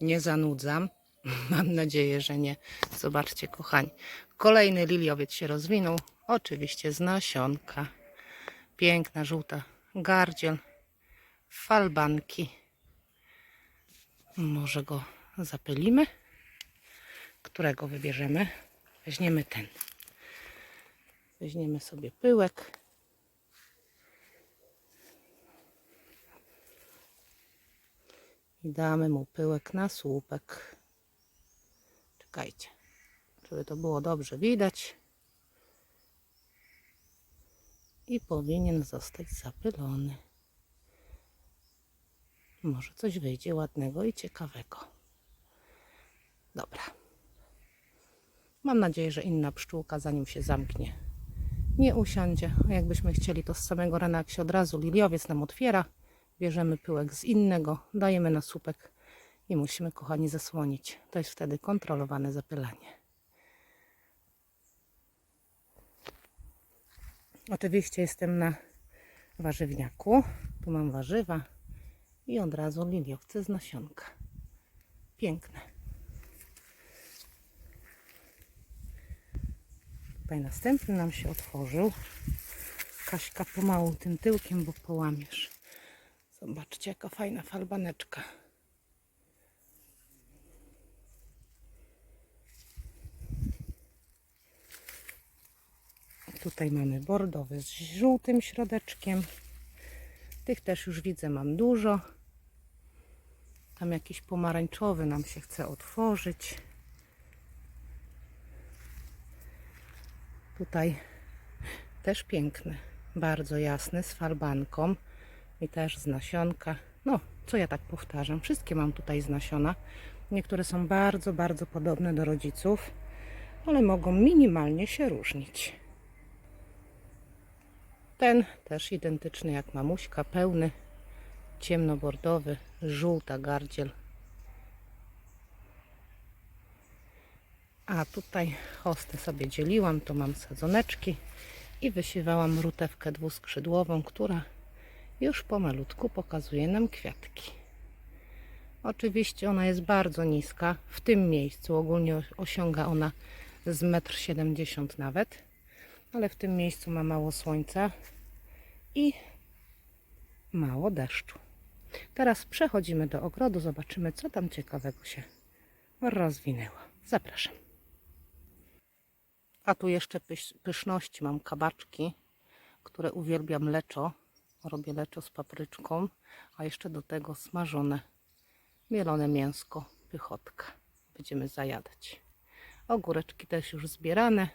nie zanudzam. Mam nadzieję, że nie. Zobaczcie, kochani. Kolejny liliowiec się rozwinął. Oczywiście z nasionka. Piękna, żółta gardziel. Falbanki. Może go zapylimy? Którego wybierzemy? Weźmiemy ten. Weźmiemy sobie pyłek. I damy mu pyłek na słupek. Czekajcie, żeby to było dobrze widać. I powinien zostać zapylony. Może coś wyjdzie ładnego i ciekawego. Dobra. Mam nadzieję, że inna pszczółka zanim się zamknie nie usiądzie. Jakbyśmy chcieli, to z samego rana, jak się od razu liliowiec nam otwiera, bierzemy pyłek z innego, dajemy na słupek i musimy, kochani, zasłonić. To jest wtedy kontrolowane zapylanie. Oczywiście jestem na warzywniaku. Tu mam warzywa i od razu liliowce z nasionka. Piękne. Tutaj następny nam się otworzył. Kaśka pomału tym tyłkiem, bo połamiesz. Zobaczcie, jaka fajna falbaneczka. Tutaj mamy bordowy z żółtym środeczkiem. Tych też już widzę mam dużo. Tam jakiś pomarańczowy nam się chce otworzyć. Tutaj też piękny, bardzo jasny, z falbanką i też z nasionka. No, co ja tak powtarzam, wszystkie mam tutaj z nasiona. Niektóre są bardzo, bardzo podobne do rodziców, ale mogą minimalnie się różnić. Ten też identyczny jak mamuśka, pełny, ciemnobordowy, żółta gardziel. A tutaj hostę sobie dzieliłam, to mam sadzoneczki i wysiewałam rutewkę dwuskrzydłową, która już pomalutku pokazuje nam kwiatki. Oczywiście ona jest bardzo niska, w tym miejscu ogólnie osiąga ona z 1,70 m nawet, ale w tym miejscu ma mało słońca i mało deszczu. Teraz przechodzimy do ogrodu, zobaczymy co tam ciekawego się rozwinęło. Zapraszam. A tu jeszcze pysz, pyszności mam kabaczki, które uwielbiam leczo. Robię leczo z papryczką, a jeszcze do tego smażone, mielone mięsko, pychotka. Będziemy zajadać. Ogóreczki też już zbierane,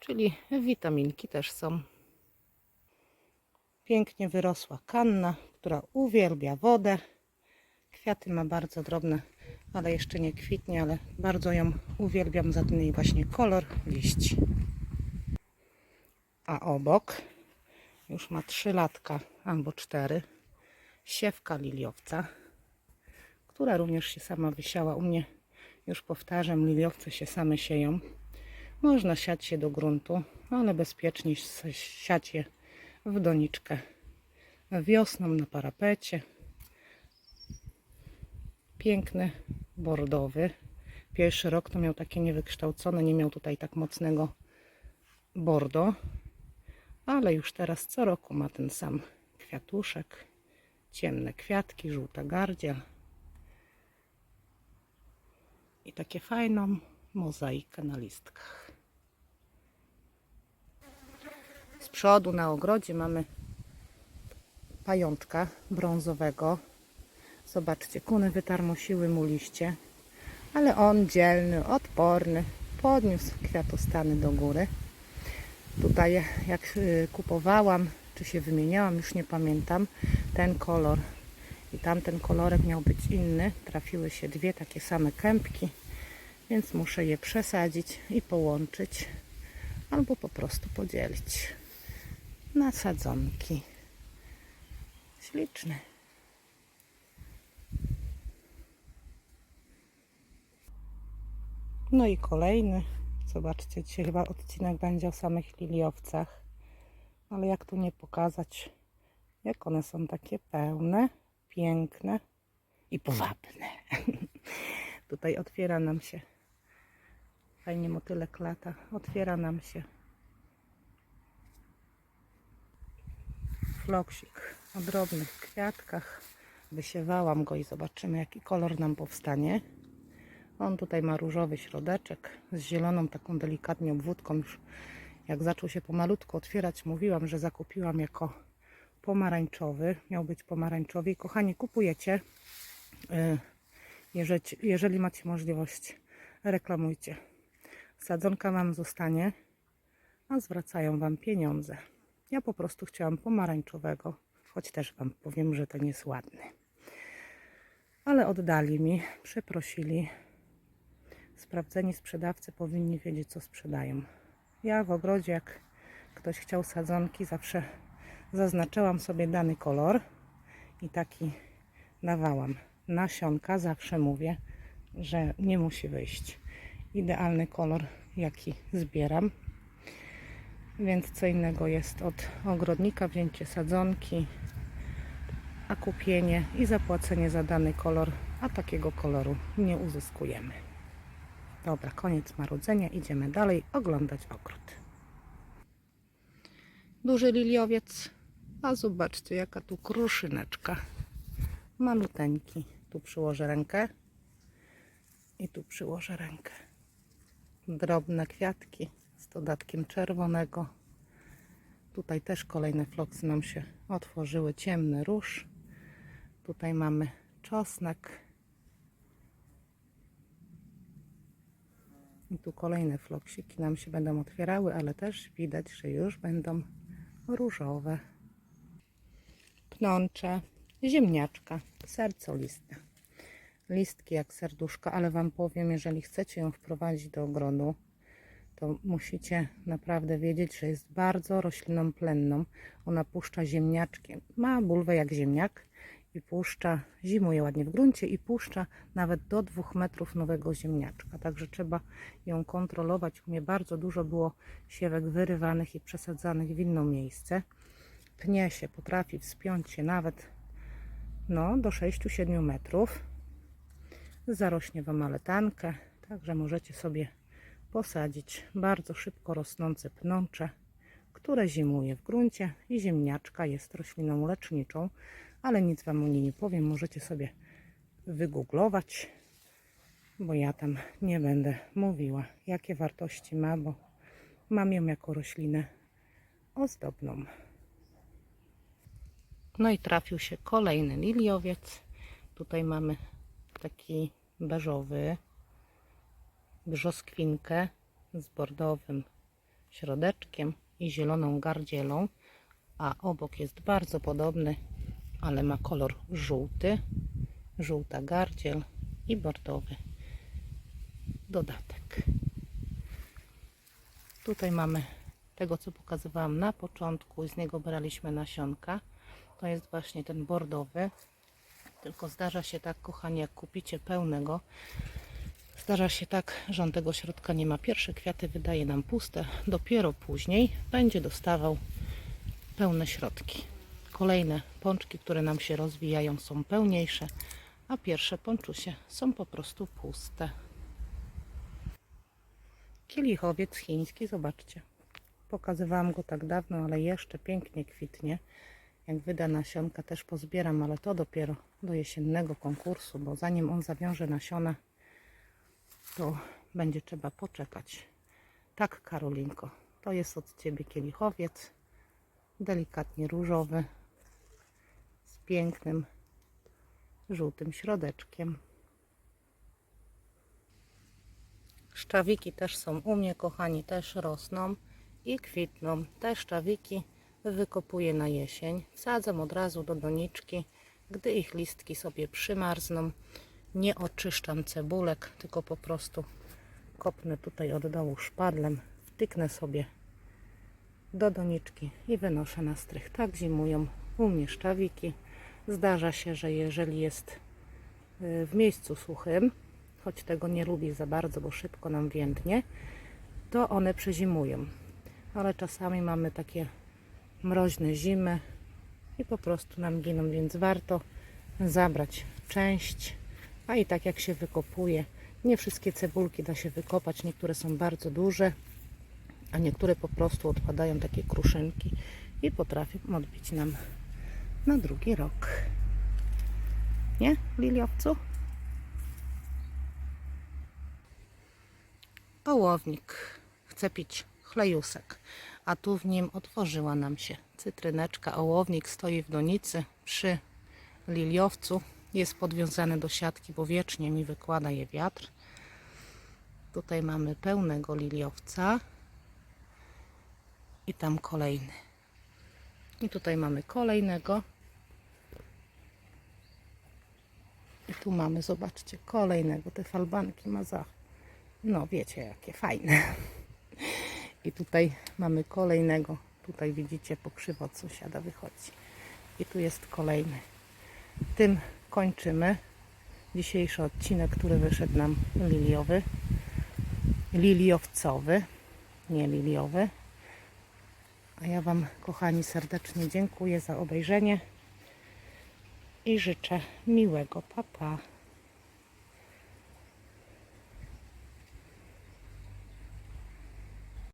czyli witaminki też są. Pięknie wyrosła kanna, która uwielbia wodę. Kwiaty ma bardzo drobne, ale jeszcze nie kwitnie, ale bardzo ją uwielbiam za ten jej właśnie kolor liści. A obok już ma 3 latka albo 4 siewka liliowca, która również się sama wysiała. U mnie już powtarzam, liliowce się same sieją. Można siać się do gruntu, ale bezpiecznie siać je w doniczkę wiosną na parapecie. Piękny, bordowy. Pierwszy rok to miał takie niewykształcone, nie miał tutaj tak mocnego bordo, ale już teraz co roku ma ten sam kwiatuszek. Ciemne kwiatki, żółta gardziel i takie fajną mozaikę na listkach. Z przodu na ogrodzie mamy pajączka brązowego. Zobaczcie, kuny wytarmosiły mu liście, ale on dzielny, odporny, podniósł kwiatostany do góry. Tutaj jak y, kupowałam, czy się wymieniałam, już nie pamiętam, ten kolor i tamten kolorek miał być inny. Trafiły się dwie takie same kępki, więc muszę je przesadzić i połączyć albo po prostu podzielić na sadzonki. Śliczny. No i kolejny. Zobaczcie, dzisiaj chyba odcinek będzie o samych liliowcach. Ale jak tu nie pokazać, jak one są takie pełne, piękne. i powabne. Tutaj otwiera nam się, fajnie motylek lata, otwiera nam się floksik o drobnych kwiatkach. Wysiewałam go i zobaczymy jaki kolor nam powstanie. On tutaj ma różowy środeczek z zieloną taką delikatnie obwódką. Już jak zaczął się pomalutko otwierać, mówiłam, że zakupiłam jako pomarańczowy. Miał być pomarańczowy. Kochani, kupujecie. y, Jeżeli, jeżeli macie możliwość, reklamujcie. Sadzonka Wam zostanie, a zwracają Wam pieniądze. Ja po prostu chciałam pomarańczowego, choć też Wam powiem, że ten jest ładny. Ale oddali mi, przeprosili. Sprawdzeni sprzedawcy powinni wiedzieć, co sprzedają. Ja w ogrodzie, jak ktoś chciał sadzonki, zawsze zaznaczyłam sobie dany kolor i taki dawałam. Nasionka zawsze mówię, że nie musi wyjść idealny kolor, jaki zbieram. Więc co innego jest od ogrodnika wzięcie sadzonki, a kupienie i zapłacenie za dany kolor, a takiego koloru nie uzyskujemy. Dobra, koniec marudzenia, idziemy dalej oglądać ogród. Duży liliowiec, a zobaczcie jaka tu kruszyneczka. Maluteńki. Tu przyłożę rękę i tu przyłożę rękę. Drobne kwiatki z dodatkiem czerwonego. Tutaj też kolejne floksy nam się otworzyły. Ciemny róż. Tutaj mamy czosnek. I tu kolejne floksiki nam się będą otwierały, ale też widać, że już będą różowe. Pnącze, ziemniaczka, sercoliste. Listki jak serduszka, ale Wam powiem, jeżeli chcecie ją wprowadzić do ogrodu, to musicie naprawdę wiedzieć, że jest bardzo rośliną plenną. Ona puszcza ziemniaczki, ma bulwę jak ziemniak i puszcza, zimuje ładnie w gruncie i puszcza nawet do dwóch metrów nowego ziemniaczka. Także trzeba ją kontrolować. U mnie bardzo dużo było siewek wyrywanych i przesadzanych w inne miejsce. Pnie się, potrafi wspiąć się nawet no, do 6-7 metrów. Zarośnie Wam aletankę, także możecie sobie posadzić bardzo szybko rosnące pnącze, które zimuje w gruncie i ziemniaczka jest rośliną leczniczą, ale nic Wam o niej nie powiem, możecie sobie wygooglować, bo ja tam nie będę mówiła, jakie wartości ma, bo mam ją jako roślinę ozdobną. No i trafił się kolejny liliowiec. Tutaj mamy taki beżowy brzoskwinkę z bordowym środeczkiem i zieloną gardzielą, a obok jest bardzo podobny, ale ma kolor żółty, żółta gardziel i bordowy dodatek. Tutaj mamy tego, co pokazywałam na początku, i z niego braliśmy nasionka. To jest właśnie ten bordowy. Tylko zdarza się tak, kochani, jak kupicie pełnego, zdarza się tak, że on tego środka nie ma. Pierwsze kwiaty wydaje nam puste, dopiero później będzie dostawał pełne środki. Kolejne pączki, które nam się rozwijają, są pełniejsze, a pierwsze pączusie są po prostu puste. Kielichowiec chiński, zobaczcie. Pokazywałam go tak dawno, ale jeszcze pięknie kwitnie. Jak wyda nasionka, też pozbieram, ale to dopiero do jesiennego konkursu, bo zanim on zawiąże nasiona, to będzie trzeba poczekać. Tak, Karolinko, to jest od Ciebie kielichowiec, delikatnie różowy, pięknym żółtym środeczkiem. Szczawiki też są u mnie, kochani, też rosną i kwitną. Te szczawiki wykopuję na jesień. Wsadzam od razu do doniczki, gdy ich listki sobie przymarzną. Nie oczyszczam cebulek, tylko po prostu kopnę tutaj od dołu szpadlem, wtyknę sobie do doniczki i wynoszę na strych. Tak zimują u mnie szczawiki. Zdarza się, że jeżeli jest y, w miejscu suchym, choć tego nie lubię za bardzo, bo szybko nam więdnie, to one przezimują. Ale czasami mamy takie mroźne zimy i po prostu nam giną, więc warto zabrać część, a i tak jak się wykopuje, nie wszystkie cebulki da się wykopać, niektóre są bardzo duże, a niektóre po prostu odpadają takie kruszynki i potrafią odbić nam na drugi rok. Nie, liliowcu? Ołownik chce pić chlejusek, a tu w nim otworzyła nam się cytryneczka. Ołownik stoi w donicy przy liliowcu. Jest podwiązany do siatki, bo wiecznie mi wykłada je wiatr. Tutaj mamy pełnego liliowca i tam kolejny. I tutaj mamy kolejnego. Tu mamy, zobaczcie, kolejnego. Te falbanki ma za, no wiecie, jakie fajne. I tutaj mamy kolejnego. Tutaj widzicie, pokrzywa od sąsiada wychodzi. I tu jest kolejny. Tym kończymy dzisiejszy odcinek, który wyszedł nam liliowy. Liliowcowy, nie liliowy. A ja Wam, kochani, serdecznie dziękuję za obejrzenie i życzę miłego papa. Pa.